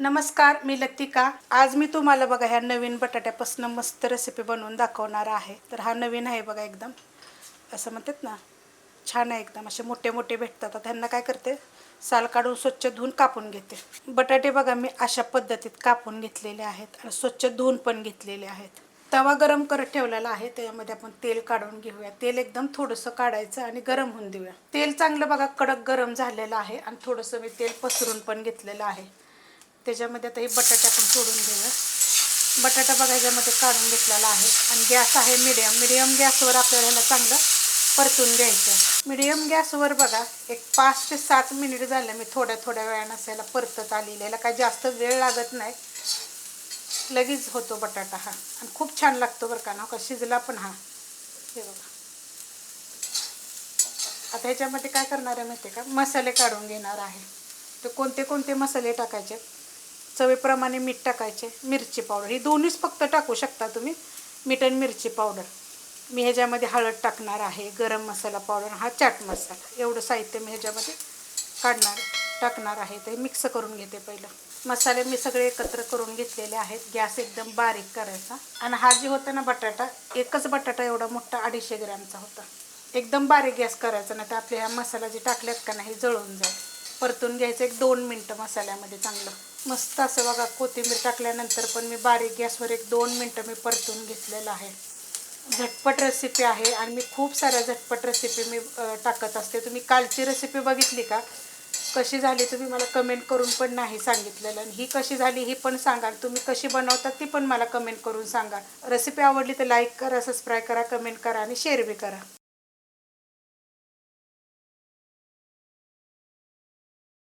नमस्कार मी लतिका. आज मी तुम्हाला बघा ह्या नवीन बटाट्यापासून मस्त रेसिपी बनवून दाखवणार आहे. तर हा नवीन आहे बघा एकदम. असं म्हणतात ना छान आहे एकदम. असे मोठे मोठे भेटतात. आता ह्यांना काय करते? साल काढून स्वच्छ धुवून कापून घेते. बटाटे बघा मी अशा पद्धतीत कापून घेतलेले आहेत आणि स्वच्छ धुवून पण घेतलेले आहेत. तवा गरम करत ठेवलेला आहे. त्याच्यामध्ये आपण तेल काढून घेऊया. तेल एकदम थोडंसं काढायचं आणि गरम होऊन देऊया. तेल चांगलं बघा कडक गरम झालेलं आहे आणि थोडंसं मी तेल पसरून पण घेतलेलं आहे. त्याच्यामध्ये आता हे बटाटा पण सोडून घेऊया बटाटा बघा ह्याच्यामध्ये काढून घेतलेला आहे. आणि गॅस आहे मिडियम मिडियम गॅसवर आपल्याला ह्याला चांगलं परतून घ्यायचं मिडियम गॅसवर बघा एक पाच ते सात मिनिट झालं मी थोड्या थोड्या वेळानं असायला परतत आलेलं याला काय जास्त वेळ लागत नाही. लगेच होतो बटाटा हा. आणि खूप छान लागतो बरं का. ना का शिजला पण हा. हे बघा. आता ह्याच्यामध्ये काय करणार आहे माहिती आहे का? मसाले काढून घेणार आहे. तर कोणते कोणते मसाले टाकायचे? चवीप्रमाणे मीठ टाकायचे मिरची पावडर. ही दोन्हीच फक्त टाकू शकता तुम्ही मीठ आणि मिरची पावडर. मी ह्याच्यामध्ये हळद टाकणार आहे गरम मसाला पावडर हा चाट मसाला. एवढं साहित्य मी ह्याच्यामध्ये काढणार टाकणार आहे ते मिक्स करून घेते पहिलं. मसाले मी सगळे एकत्र करून घेतलेले आहेत गॅस एकदम बारीक करायचा. आणि हा जे होता ना बटाटा एकच बटाटा एवढा मोठा अडीचशे ग्रॅमचा होता. एकदम बारीक गॅस करायचा नाही तर आपल्या ह्या मसाला जे टाकल्यात का नाही जळून जाईल. परतून घ्यायचं एक दोन मिनटं मसाल्यामध्ये चांगलं. मस्त असं बघा कोथिंबीर टाकल्यानंतर पण मी बारीक गॅसवर एक दोन मिनटं मी परतून घेतलेलं आहे. झटपट रेसिपी आहे आणि मी खूप साऱ्या झटपट रेसिपी मी टाकत असते. तुम्ही कालची रेसिपी बघितली का? कशी झाली तुम्ही मला कमेंट करून पण नाही सांगितलेलं. आणि ही कशी झाली ही पण सांगा तुम्ही कशी बनवतात ती पण मला कमेंट करून सांगा. रेसिपी आवडली तर लाईक करा सबस्क्राईब करा कमेंट करा आणि शेअर बी करा.